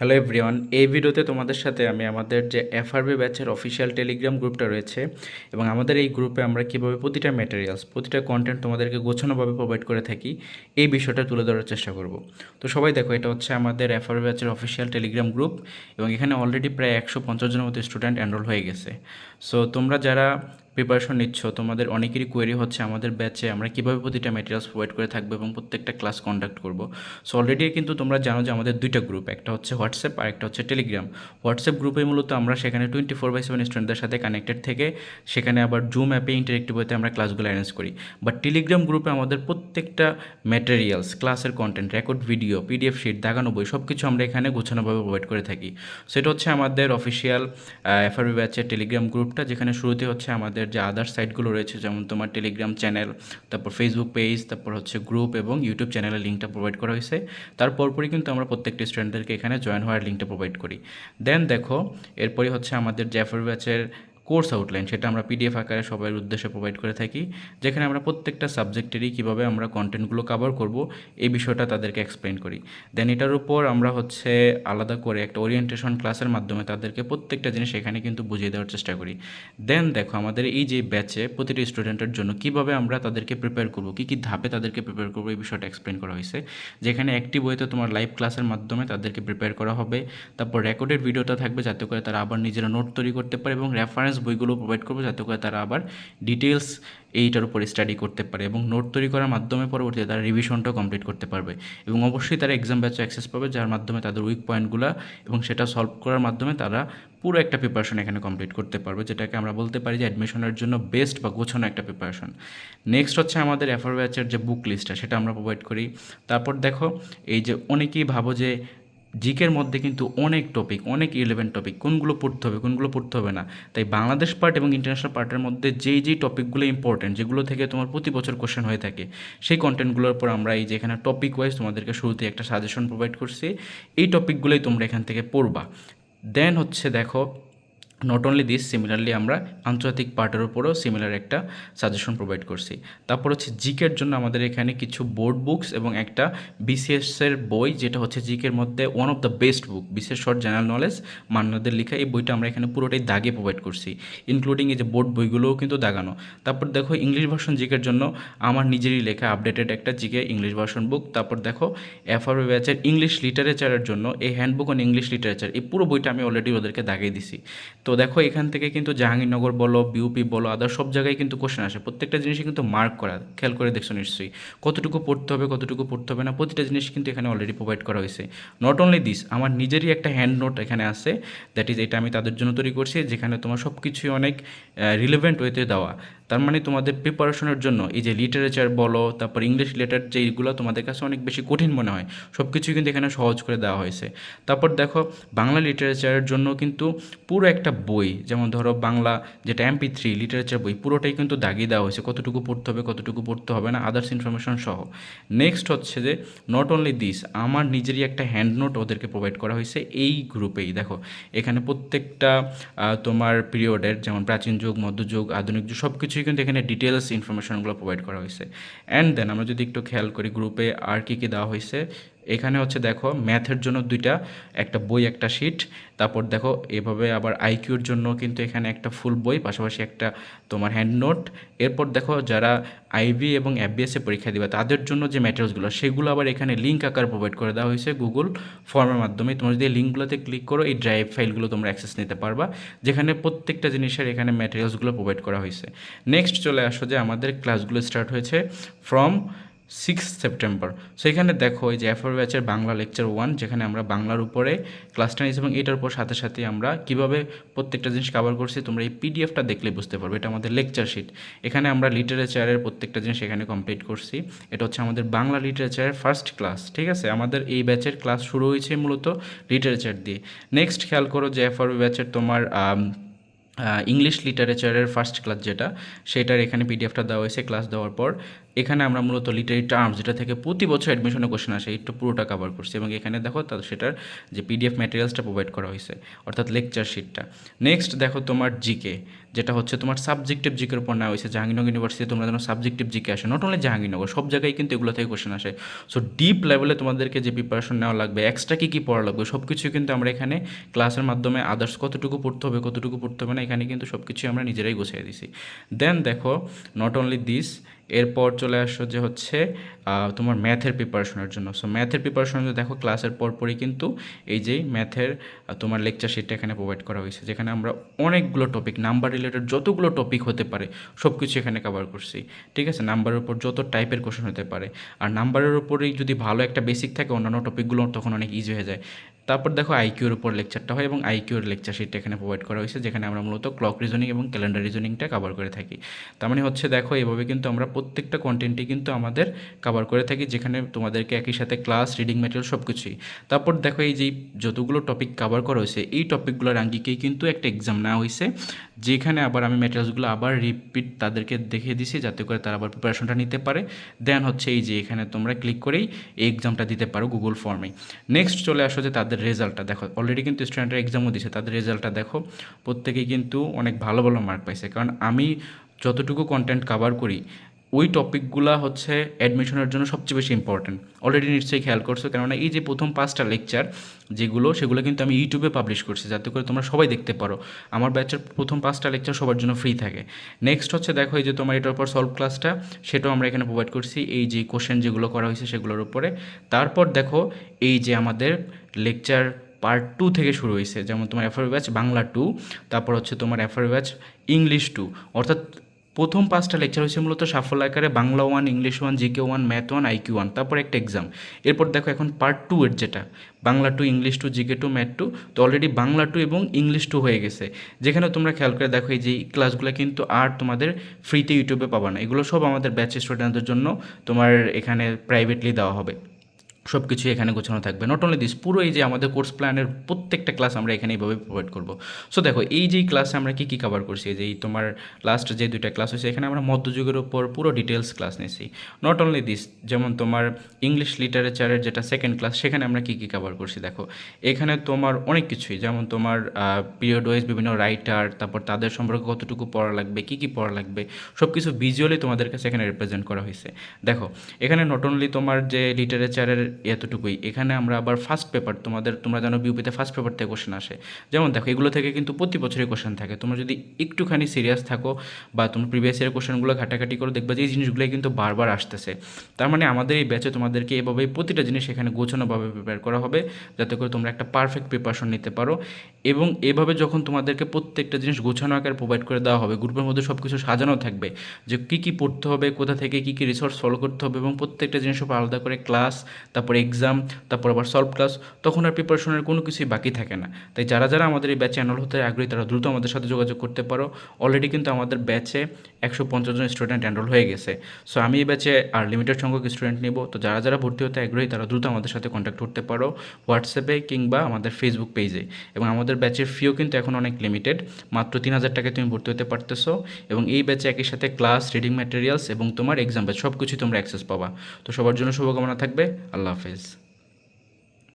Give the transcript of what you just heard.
Hello everyone এই ভিডিওতে তোমাদের সাথে আমি আমাদের যে এফআরবি ব্যাচের অফিসিয়াল টেলিগ্রাম গ্রুপটা রয়েছে এবং আমাদের এই গ্রুপে আমরা কীভাবে প্রতিটা ম্যাটেরিয়ালস প্রতিটা কন্টেন্ট তোমাদেরকে গোছানোভাবে প্রোভাইড করে থাকি, এই বিষয়টা তুলে ধরার চেষ্টা করব। তো সবাই দেখো, এটা হচ্ছে আমাদের এফআরবি ব্যাচের অফিসিয়াল টেলিগ্রাম গ্রুপ এবং এখানে অলরেডি প্রায় একশো পঞ্চাশ জনের মতো স্টুডেন্ট এনরোল হয়ে গেছে। সো তোমরা যারা প্রিপারেশন নিচ্ছ, তোমাদের অনেকেরই কোয়েরি হচ্ছে আমাদের ব্যাচে আমরা কীভাবে প্রতিটা ম্যাটেরিয়ালস প্রোভাইড করে থাকব এবং প্রত্যেকটা ক্লাস কন্ডাক্ট করব। সো অলরেডি কিন্তু তোমরা জানো যে আমাদের দুইটা গ্রুপ একটা হচ্ছে হোয়াটসঅ্যাপ আর একটা হচ্ছে টেলিগ্রাম হোয়াটসঅ্যাপ গ্রুপে মূলত আমরা সেখানে টোয়েন্টি ফোর বাই সেভেন স্টুডেন্টদের সাথে কানেক্টেড থেকে সেখানে আবার জুম অ্যাপে ইন্টারেক্টিভ হতে আমরা ক্লাসগুলো অ্যারেঞ্জ করি। বাট টেলিগ্রাম গ্রুপে আমাদের প্রত্যেকটা ম্যাটেরিয়ালস ক্লাসের content record video PDF sheet দাগানো বই সব কিছু আমরা এখানে গোছানোভাবে প্রোভাইড করে থাকি। সেটা হচ্ছে আমাদের অফিসিয়াল এফআরবি ব্যাচের টেলিগ্রাম গ্রুপটা যেখানে শুরুতে হচ্ছে আমাদের যে আদার সাইটগুলো রয়েছে, যেমন তোমার টেলিগ্রাম চ্যানেল তারপর ফেসবুক পেজ তারপর হচ্ছে গ্রুপ এবং ইউটিউব চ্যানেলের লিঙ্কটা প্রোভাইড করা হয়েছে। তারপরপরই কিন্তু আমরা প্রত্যেকটি স্টুডেন্টদেরকে এখানে জয়েন হওয়ার লিঙ্কটা প্রোভাইড করি। দেন দেখো, এরপরে হচ্ছে আমাদের জ্যাফার ব্যাচের কোর্স আউটলাইন সেটা আমরা পিডিএফ আকারে সবার উদ্দেশ্যে প্রোভাইড করে থাকি, যেখানে আমরা প্রত্যেকটা সাবজেক্টেরই কীভাবে আমরা কন্টেন্টগুলো কভার করব, এই বিষয়টা তাদেরকে এক্সপ্লেন করি। দেন এটার উপর আমরা হচ্ছে আলাদা করে একটা ওরিয়েন্টেশন ক্লাসের মাধ্যমে তাদেরকে প্রত্যেকটা জিনিস এখানে কিন্তু বুঝিয়ে দেওয়ার চেষ্টা করি। দেন দেখো, আমাদের এই যে ব্যাচে প্রতিটি স্টুডেন্টের জন্য কীভাবে আমরা তাদেরকে প্রিপেয়ার করব, কী কী ধাপে তাদেরকে প্রিপেয়ার করব, এই বিষয়টা এক্সপ্লেন করা হয়েছে। যেখানে একটি বইতে তোমার লাইভ ক্লাসের মাধ্যমে তাদেরকে প্রিপেয়ার করা হবে। তারপর রেকর্ডেড ভিডিওটা থাকবে, যাতে করে তারা আবার নিজেরা নোট তৈরি করতে পারে এবং রেফারেন্স বইগুলো প্রোভাইড করব যাতে করে তারা আবার ডিটেলস এইটার উপর স্টাডি করতে পারে এবং নোট তৈরি করার মাধ্যমে পরবর্তীতে তারা রিভিশনটাও কমপ্লিট করতে পারবে। এবং অবশ্যই তারা এক্সাম ব্যাচে অ্যাক্সেস পাবে, যার মাধ্যমে তাদের উইক পয়েন্টগুলো এবং সেটা সলভ করার মাধ্যমে তারা পুরো একটা প্রিপারেশন এখানে কমপ্লিট করতে পারবে, যেটাকে আমরা বলতে পারি যে অ্যাডমিশনের জন্য বেস্ট বা গোছানো একটা প্রিপারেশন নেক্সট হচ্ছে আমাদের এফআর ব্যাচের যে বুক লিস্টটা সেটা আমরা প্রোভাইড করি। তারপর দেখো, এই যে অনেকেই ভাবো যে জিকের মধ্যে কিন্তু অনেক টপিক অনেক ইলেভেন টপিক কোনগুলো পড়তে হবে, কোনগুলো পড়তে হবে না। তাই বাংলাদেশ পার্ট এবং ইন্টারন্যাশনাল পার্টের মধ্যে যেই যেই টপিকগুলো ইম্পর্টেন্ট যেগুলো থেকে তোমার প্রতি বছর কোশ্চেন হয়ে থাকে, সেই কন্টেন্টগুলোর পর আমরা এই যে এখানে টপিক ওয়াইজ তোমাদেরকে শুরুতে একটা সাজেশন প্রোভাইড করছি। এই টপিকগুলোই তোমরা এখান থেকে পড়বা। দেন হচ্ছে দেখো নট অনলি দিস সিমিলারলি আমরা আন্তর্জাতিক পার্টের উপরেও সিমিলার একটা সাজেশন প্রোভাইড করছি। তারপর হচ্ছে জিকের জন্য আমাদের এখানে কিছু বোর্ড বুকস এবং একটা বিসিএসের বই, যেটা হচ্ছে জিকের মধ্যে one of the best book বিশেষ শর্ট জেনারেল নলেজ মান্যদের লেখা। এই বইটা আমরা এখানে পুরোটাই দাগে প্রোভাইড করছি ইনক্লুডিং এই যে বোর্ড বইগুলোও কিন্তু দাগানো। তারপর দেখো ইংলিশ ভার্সন জিকের জন্য আমার নিজেরই লেখা আপডেটেড একটা জিকে ইংলিশ ভার্সন বুক তারপর দেখো এফআরবি ব্যাচের ইংলিশ লিটারেচারের জন্য, এই হ্যান্ডবুক অন ইংলিশ লিটারেচার এই পুরো বইটা আমি অলরেডি ওদেরকে দাগিয়ে দিছি। তো দেখো এখান থেকে কিন্তু জাহাঙ্গীরনগর বলো বিউপি বলো আদার সব জায়গায় কিন্তু কোশ্চেন আসে। প্রত্যেকটা জিনিসই কিন্তু মার্ক করা, খেয়াল করে দেখছ নিশ্চয়ই। কতটুকু পড়তে হবে, কতটুকু পড়তে হবে না, প্রতিটা জিনিস কিন্তু এখানে অলরেডি প্রোভাইড করা হয়েছে। নট অনলি দিস আমার নিজেরই একটা হ্যান্ড নোট এখানে আছে দ্যাট ইজ এটা আমি তাদের জন্য তৈরি করছি, যেখানে তোমার সব কিছুই অনেক রিলেভেন্ট ওয়েতে দেওয়া। তার মানে তোমাদের প্রিপারেশনের জন্য এই যে লিটারেচার বলো, তারপর ইংলিশ লেটার যেইগুলো তোমাদের কাছে অনেক বেশি কঠিন মনে হয়। সব কিছুই কিন্তু এখানে সহজ করে দেওয়া হয়েছে। তারপর দেখো, বাংলা লিটারেচারের জন্য কিন্তু পুরো একটা বই, যেমন ধরো বাংলা যেটা এমপি থ্রি লিটারেচার বই, পুরোটাই কিন্তু দাগিয়ে দেওয়া হয়েছে। কতটুকু পড়তে হবে, কতটুকু পড়তে হবে না আদার্স ইনফরমেশন সহ। নেক্সট হচ্ছে যে নট অনলি দিস আমার নিজেরই একটা হ্যান্ড নোট ওদেরকে প্রোভাইড করা হয়েছে এই গ্রুপেই দেখো, এখানে প্রত্যেকটা তোমার পিরিয়ডের যেমন প্রাচীন যুগ, মধ্যযুগ, আধুনিক যুগ সব কিছুই কিন্তু এখানে ডিটেলস ইনফরমেশনগুলো প্রোভাইড করা হয়েছে। অ্যান্ড দেন আমরা যদি একটু খেয়াল করি গ্রুপে আর কী কী দেওয়া হয়েছে এখানে হচ্ছে দেখো ম্যাথের জন্য দুইটা, একটা বই, একটা শিট তারপর দেখো এভাবে আবার আইকিউর জন্য কিন্তু এখানে একটা ফুল বই, পাশাপাশি একটা তোমার হ্যান্ড নোট এরপর দেখো যারা আইবি এবং এফবিএসএ পরীক্ষা দিবে, তাদের জন্য যে ম্যাটেরিয়ালসগুলো সেগুলো আবার এখানে লিঙ্ক আকার প্রোভাইড করে দেওয়া হয়েছে গুগল ফর্মের মাধ্যমে। তোমরা যদি লিঙ্কগুলোতে ক্লিক করো, এই ড্রাইভ ফাইলগুলো তোমরা অ্যাক্সেস নিতে পারবা, যেখানে প্রত্যেকটা জিনিসের এখানে ম্যাটেরিয়ালসগুলো প্রোভাইড করা হয়েছে। নেক্সট চলে আসো যে আমাদের ক্লাসগুলো স্টার্ট হয়েছে ফ্রম সিক্স সেপ্টেম্বর সেখানে দেখো এই যে এফআর ব্যাচের বাংলা লেকচার ওয়ান যেখানে আমরা বাংলার উপরে ক্লাসটা নিয়েছি এবং এটার উপর সাথে সাথে আমরা কীভাবে প্রত্যেকটা জিনিস কভার করছি, তোমরা এই পিডিএফটা দেখলে বুঝতে পারবে। এটা আমাদের লেকচার শিট এখানে আমরা লিটারেচারের প্রত্যেকটা জিনিস এখানে কমপ্লিট করছি। এটা হচ্ছে আমাদের বাংলা লিটারেচারের ফার্স্ট ক্লাস ঠিক আছে? আমাদের এই ব্যাচের ক্লাস শুরু হয়েছে মূলত লিটারেচার দিয়ে। নেক্সট খেয়াল করো যে এফআর ব্যাচের তোমার ইংলিশ লিটারেচারের ফার্স্ট ক্লাস যেটা, সেটার এখানে পিডিএফটা দেওয়া হয়েছে ক্লাস দেওয়ার পর। এখানে আমরা মূলত লিটারি টার্মস যেটা থেকে প্রতি বছর অ্যাডমিশনে কোশ্চেন আসে একটু পুরোটা কভার করছি। এবং এখানে দেখো তার সেটার যে পিডিএফ ম্যাটেরিয়ালসটা প্রোভাইড করা হয়েছে, অর্থাৎ লেকচার শিটটা নেক্সট দেখো তোমার জিকে যেটা হচ্ছে তোমার সাবজেক্টিভ জিকের উপর নেওয়া হয়েছে। জাহাঙ্গীরনগর ইউনিভার্সিটি তোমরা যেন সাবজেক্টিভ জিকে আসে। নট অনলি জাহাঙ্গীরনগর, সব জায়গায় কিন্তু এগুলো থেকে কোশ্চেন আসে। সো ডিপ লেভেলে তোমাদেরকে যে প্রিপারেশন নেওয়া লাগবে এক্সট্রা কী কী পড়া লাগবে সব কিছুই কিন্তু আমরা এখানে ক্লাসের মাধ্যমে আদার্স কতটুকু পড়তে হবে, কতটুকু পড়তে হবে না, এখানে কিন্তু সব কিছুই আমরা নিজেরাই গুছিয়ে দিছি। দেন দেখো নট অনলি দিস এরপর চলে আসো যে হচ্ছে তোমার ম্যাথের প্রিপারেশনের জন্য। সো ম্যাথের প্রিপারেশনের জন্য দেখো ক্লাসের পরপরই কিন্তু এই যে ম্যাথের তোমার লেকচার শিটটা এখানে প্রোভাইড করা হয়েছে, যেখানে আমরা অনেকগুলো টপিক নাম্বার রিলেটেড যতগুলো টপিক হতে পারে সব কিছু এখানে কভার করছি। ঠিক আছে? নাম্বারের উপর যত টাইপের কোশ্চেন হতে পারে। আর নাম্বারের উপরেই যদি ভালো একটা বেসিক থাকে, অন্যান্য টপিকগুলো তখন অনেক ইজি হয়ে যায়। তারপর দেখো আইকিউর উপর লেকচারটা হয় এবং আইকিউর লেকচার শিটটা এখানে প্রোভাইড করা হয়েছে, যেখানে আমরা মূলত ক্লক রিজনিং এবং ক্যালেন্ডার রিজনিংটা কভার করে থাকি। তার মানে হচ্ছে দেখো, এভাবে কিন্তু আমরা প্রত্যেকটা কন্টেন্টই কিন্তু আমাদের কভার করে থাকি, যেখানে তোমাদেরকে একই সাথে ক্লাস রিডিং ম্যাটেরিয়াল সব কিছুই তারপর দেখো এই যে যতগুলো টপিক কভার করা হয়েছে, এই টপিকগুলোর আঙ্গিকেই কিন্তু একটা এক্সাম নেওয়া হয়েছে, যেখানে আবার আমি ম্যাটেরিয়ালসগুলো আবার রিপিট তাদেরকে দেখিয়ে দিছি, যাতে করে তারা আবার প্রিপারেশনটা নিতে পারে। দেন হচ্ছে এই যে এখানে তোমরা ক্লিক করেই এই এক্সামটা দিতে পারো গুগল ফর্মে নেক্সট চলে আসো যে তাদের রেজাল্টটা দেখো। অলরেডি কিন্তু স্টুডেন্টরা এক্সামও দিছে, তাদের রেজাল্টটা দেখো। প্রত্যেকেই কিন্তু অনেক ভালো ভালো মার্ক পাইছে। কারণ আমি যতটুকু কন্টেন্ট কভার করি ওই টপিকগুলো হচ্ছে অ্যাডমিশনের জন্য সবচেয়ে বেশি ইম্পর্টেন্ট অলরেডি নিশ্চয়ই খেয়াল করছ, কেননা এই যে প্রথম পাঁচটা লেকচার যেগুলো, সেগুলো কিন্তু আমি ইউটিউবে পাবলিশ করছি, যাতে করে তোমরা সবাই দেখতে পারো। আমার ব্যাচের প্রথম পাঁচটা লেকচার সবার জন্য ফ্রি থাকে। নেক্সট হচ্ছে দেখো এই যে তোমার এটার উপর সলভ ক্লাসটা সেটাও আমরা এখানে প্রোভাইড করছি, এই যে কোশ্চেন যেগুলো করা হয়েছে সেগুলোর উপরে। তারপর দেখো এই যে আমাদের লেকচার পার্ট টু থেকে শুরু হয়েছে, যেমন তোমার এফআর ব্যাচ বাংলা টু তারপর হচ্ছে তোমার এফআর ব্যাচ ইংলিশ টু অর্থাৎ প্রথম পাঁচটা লেকচার হয়েছে মূলত সাফল্য আকারে Bangla one English one GK one math one IQ one তারপর একটা এক্সাম এরপর দেখো এখন পার্ট টু এর যেটা, Bangla two English two GK two math two তো অলরেডি বাংলা টু এবং ইংলিশ টু হয়ে গেছে। যেখানে তোমরা খেয়াল করে দেখো এই যে ক্লাসগুলো কিন্তু আর তোমাদের ফ্রিতে ইউটিউবে পাবা না। এগুলো সব আমাদের ব্যাচ স্টুডেন্টদের জন্য তোমার এখানে প্রাইভেটলি দেওয়া হবে। সব কিছুই এখানে গোছানো থাকবে। নট অনলি দিস পুরো এই যে আমাদের কোর্স প্ল্যানের প্রত্যেকটা ক্লাস আমরা এখানে এইভাবে প্রোভাইড করব। সো দেখো, এই যে ক্লাসে আমরা কী কী কভার করছি? যে তোমার লাস্ট যে দুইটা ক্লাস হয়েছে, এখানে আমরা মধ্যযুগের ওপর পুরো ডিটেলস ক্লাস নিয়েছি। নট অনলি দিস যেমন তোমার ইংলিশ লিটারেচারের যেটা সেকেন্ড ক্লাস সেখানে আমরা কী কী কভার করছি? দেখো, এখানে তোমার অনেক কিছুই, যেমন তোমার পিরিয়ড ওয়াইজ বিভিন্ন রাইটার তারপর তাদের সম্পর্কে কতটুকু পড়া লাগবে, কী কী পড়া লাগবে সব কিছু ভিজুয়ালি তোমাদের কাছে এখানে রিপ্রেজেন্ট করা হয়েছে। দেখো, এখানে নট অনলি তোমার যে লিটারেচারের এতটুকুই। এখানে আমরা আবার ফার্স্ট পেপার তোমাদের, তোমরা জানো বিউপিতে ফার্স্ট পেপার থেকে কোশ্চেন আসে। যেমন দেখো, এগুলো থেকে কিন্তু প্রতি বছরই কোশ্চেন থাকে। তোমরা যদি একটুখানি সিরিয়াস থাকো বা তোমরা প্রিভিয়াস ইয়ার কোশ্চেনগুলো ঘাটাঘাটি করো, দেখবে যে এই জিনিসগুলোই কিন্তু বারবার আসতেছে। তার মানে আমাদের এই ব্যাচে তোমাদেরকে এভাবেই প্রতিটা জিনিস এখানে গোছানোভাবে প্রিপেয়ার করা হবে, যাতে করে তোমরা একটা পারফেক্ট প্রিপারেশন নিতে পারো। এবং এভাবে যখন তোমাদেরকে প্রত্যেকটা জিনিস গোছানো আকারে প্রোভাইড করে দেওয়া হবে গ্রুপের মধ্যে সব কিছু সাজানো থাকবে, যে কী কী পড়তে হবে, কোথা থেকে কী কী রিসোর্স ফলো করতে হবে এবং প্রত্যেকটা জিনিস উপর আলাদা করে ক্লাস তারপর এক্সাম তারপর আবার সলভ ক্লাস তখন আর প্রিপারেশনের কোনো কিছুই বাকি থাকে না। তাই যারা যারা আমাদের এই ব্যাচে এনরোল হতে আগ্রহী, তারা দ্রুত আমাদের সাথে যোগাযোগ করতে পারো। অলরেডি কিন্তু আমাদের ব্যাচে একশো পঞ্চাশ জন স্টুডেন্ট এনরোল হয়ে গেছে। সো আমি এই ব্যাচে আর লিমিটেড সংখ্যক স্টুডেন্ট নিব। তো যারা যারা ভর্তি হতে আগ্রহী, তারা দ্রুত আমাদের সাথে কন্ট্যাক্ট করতে পারো। হোয়াটসঅ্যাপে কিংবা আমাদের ফেসবুক পেজে এবং আমাদের ব্যাচের ফিও কিন্তু এখন অনেক লিমিটেড মাত্র তিন হাজার টাকায় তুমি ভর্তি হতে পারতেছো এবং এই ব্যাচে একই সাথে ক্লাস রিডিং ম্যাটেরিয়ালস এবং তোমার এক্সাম ব্যাচ সব কিছুই তোমরা অ্যাক্সেস পাবা। তো সবার জন্য শুভকামনা থাকবে। আল্লাহ হাফেজ।